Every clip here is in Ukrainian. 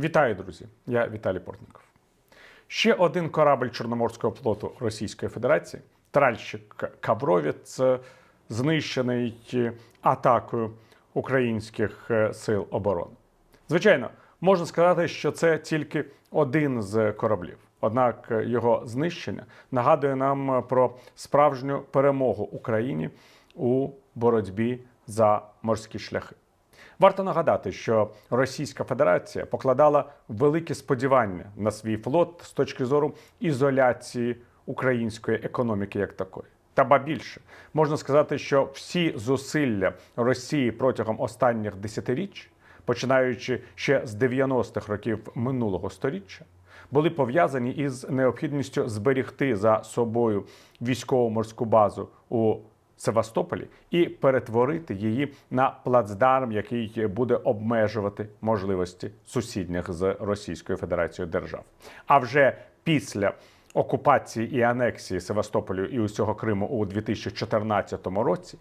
Вітаю, друзі! Я Віталій Портников. Ще один корабль Чорноморського флоту Російської Федерації, тральщик Кавровець, знищений атакою українських е, сил оборони. Звичайно, можна сказати, що це тільки один з кораблів. Однак його знищення нагадує нам про справжню перемогу Україні у боротьбі за морські шляхи. Варто нагадати, що Російська Федерація покладала великі сподівання на свій флот з точки зору ізоляції української економіки як такої. Та ба більше можна сказати, що всі зусилля Росії протягом останніх десятиріч, починаючи ще з 90-х років минулого століття, були пов'язані із необхідністю зберігти за собою військово-морську базу у Севастополі і перетворити її на плацдарм, який буде обмежувати можливості сусідніх з Російською Федерацією держав. А вже після окупації і анексії Севастополю і усього Криму у 2014 році.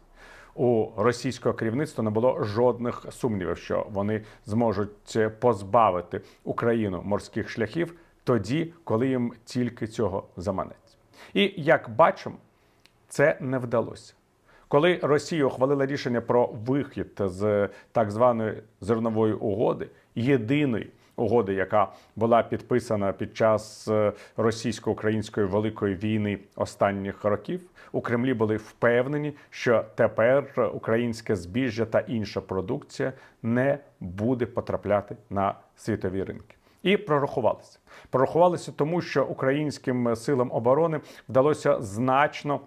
У російського керівництва не було жодних сумнівів, що вони зможуть позбавити Україну морських шляхів тоді, коли їм тільки цього заманеться. І як бачимо, це не вдалося. Коли Росія ухвалила рішення про вихід з так званої зернової угоди, єдиної угоди, яка була підписана під час е, російсько-української великої війни останніх років, у Кремлі були впевнені, що тепер українське збіжжя та інша продукція не буде потрапляти на світові ринки. І прорахувалися. Прорахувалися тому, що українським силам оборони вдалося значно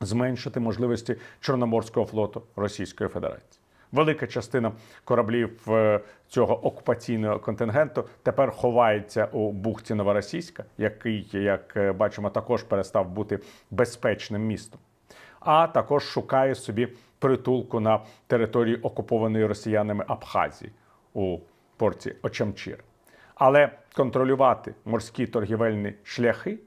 зменшити можливості Чорноморського флоту Російської Федерації. Велика частина кораблів е, цього окупаційного контингенту тепер ховається у бухті Новоросійська, який, як е, бачимо, також перестав бути безпечним містом, а також шукає собі притулку на території окупованої росіянами Абхазії у порті Очамчир. Але контролювати морські торгівельні шляхи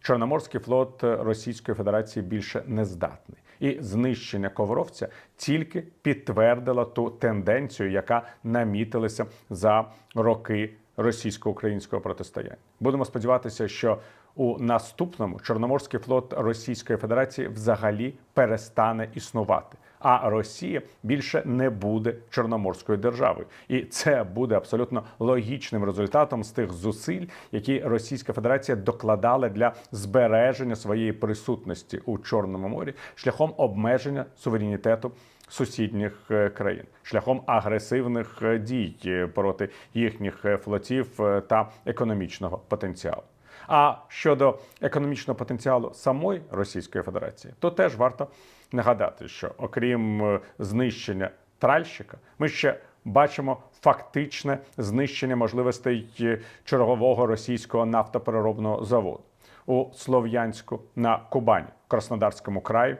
Чорноморський флот Російської Федерації більше не здатний. І знищення ковровця тільки підтвердило ту тенденцію, яка намітилася за роки російсько-українського протистояння. Будемо сподіватися, що у наступному Чорноморський флот Російської Федерації взагалі перестане існувати. А Росія більше не буде чорноморською державою, і це буде абсолютно логічним результатом з тих зусиль, які Російська Федерація докладала для збереження своєї присутності у Чорному морі шляхом обмеження суверенітету сусідніх е, країн, шляхом агресивних е, дій е, проти їхніх флотів та економічного потенціалу. А щодо економічного потенціалу самої Російської Федерації, то теж варто нагадати, що окрім е, знищення тральщика, ми ще бачимо фактичне знищення можливостей е, чергового російського нафтопереробного заводу у Слов'янську на Кубані, Краснодарському краї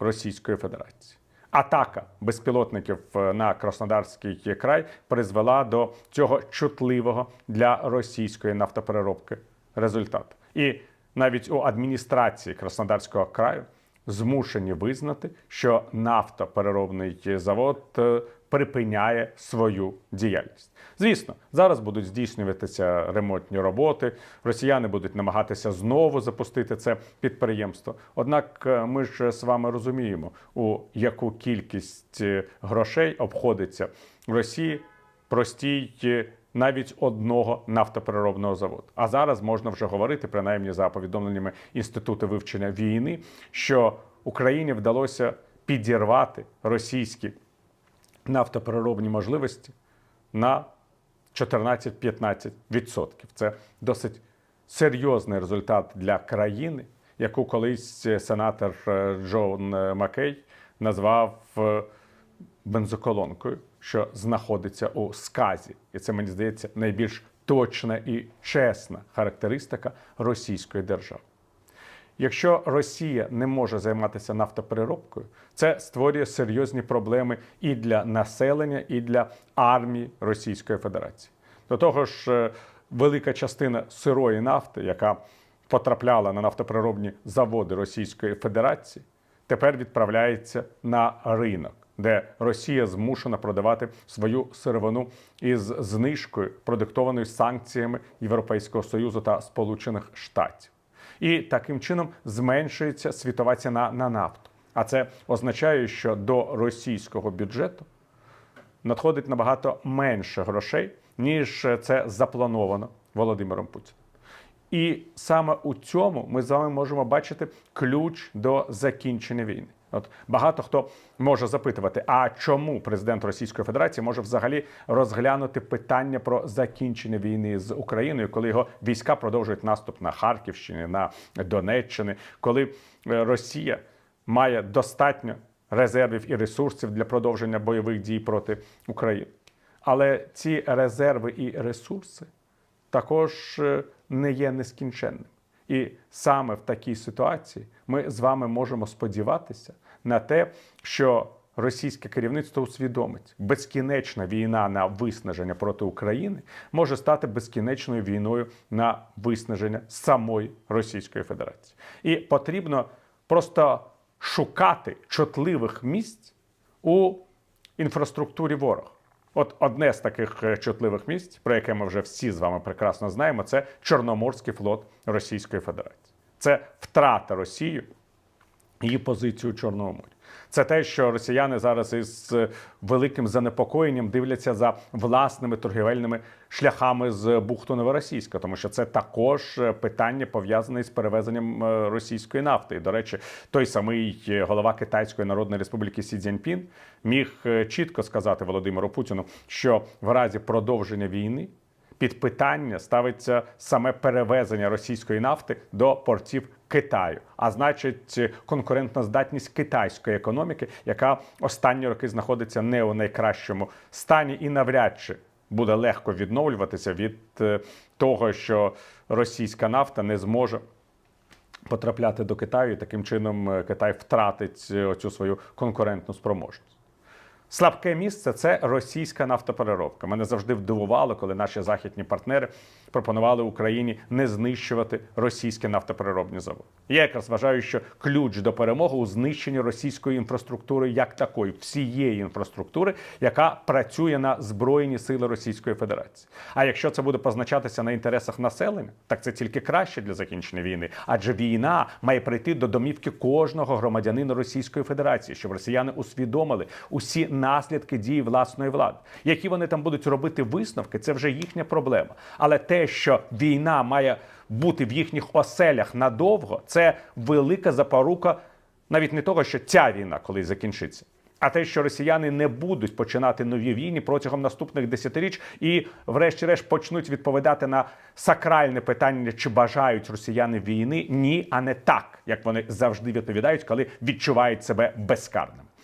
Російської Федерації. Атака безпілотників е, на Краснодарський край призвела до цього чутливого для російської нафтопереробки результату. І навіть у адміністрації Краснодарського краю змушені визнати, що нафтопереробний завод е, припиняє свою діяльність. Звісно, зараз будуть здійснюватися ремонтні роботи. Росіяни будуть намагатися знову запустити це підприємство. Однак е, ми ж з вами розуміємо, у яку кількість е, грошей обходиться в Росії простій навіть одного нафтопереробного заводу. А зараз можна вже говорити, принаймні за повідомленнями інституту вивчення війни, що Україні вдалося підірвати російські нафтопереробні можливості на 14-15%. Це досить серйозний результат для країни, яку колись сенатор е, Джон Маккей назвав е, бензоколонкою, що знаходиться у сказі, і це мені здається найбільш точна і чесна характеристика російської держави. Якщо Росія не може займатися нафтопереробкою, це створює серйозні проблеми і для населення, і для армії Російської Федерації. До того ж, е, велика частина сирої нафти, яка потрапляла на нафтопереробні заводи Російської Федерації, тепер відправляється на ринок де Росія змушена продавати свою сировину із знижкою, продиктованою санкціями Європейського союзу та Сполучених Штатів. І таким чином зменшується світова ціна на нафту. А це означає, що до російського бюджету надходить набагато менше грошей, ніж це заплановано Володимиром Путіним. І саме у цьому ми з вами можемо бачити ключ до закінчення війни. От багато хто може запитувати, а чому президент Російської Федерації може взагалі розглянути питання про закінчення війни з Україною, коли його війська продовжують наступ на Харківщині, на Донеччині, коли е, Росія має достатньо резервів і ресурсів для продовження бойових дій проти України. Але ці резерви і ресурси також е, не є нескінченним. І саме в такій ситуації ми з вами можемо сподіватися на те, що російське керівництво усвідомить, безкінечна війна на виснаження проти України може стати безкінечною війною на виснаження самої Російської Федерації. І потрібно просто шукати чутливих місць у інфраструктурі ворога. От одне з таких е, чутливих місць, про яке ми вже всі з вами прекрасно знаємо, це Чорноморський флот Російської Федерації. Це втрата Росії її позицію у Чорному морі. Це те, що росіяни зараз із е, великим занепокоєнням дивляться за власними торгівельними шляхами з бухту Новоросійська, тому що це також е, питання пов'язане з перевезенням е, російської нафти. І, до речі, той самий голова Китайської Народної Республіки Сі Цзіньпін міг чітко сказати Володимиру Путіну, що в разі продовження війни під питання ставиться саме перевезення російської нафти до портів Китаю, а значить, конкурентна здатність китайської економіки, яка останні роки знаходиться не у найкращому стані і навряд чи буде легко відновлюватися від е, того, що російська нафта не зможе потрапляти до Китаю, і таким чином е, Китай втратить е, оцю свою конкурентну спроможність. Слабке місце це російська нафтопереробка. Мене завжди вдивувало, коли наші західні партнери пропонували Україні не знищувати російські нафтопереробні заводи. Я якраз вважаю, що ключ до перемоги у знищенні російської інфраструктури як такої, всієї інфраструктури, яка працює на збройні сили Російської Федерації. А якщо це буде позначатися на інтересах населення, так це тільки краще для закінчення війни. Адже війна має прийти до домівки кожного громадянина Російської Федерації, щоб росіяни усвідомили усі наслідки дії власної влади. Які вони там будуть робити висновки, це вже їхня проблема. Але те, що війна має бути в їхніх оселях надовго, це велика запорука навіть не того, що ця війна колись закінчиться. А те, що росіяни не будуть починати нові війни протягом наступних десятиріч і, врешті-решт, почнуть відповідати на сакральне питання, чи бажають росіяни війни, ні, а не так, як вони завжди відповідають, коли відчувають себе безкарними.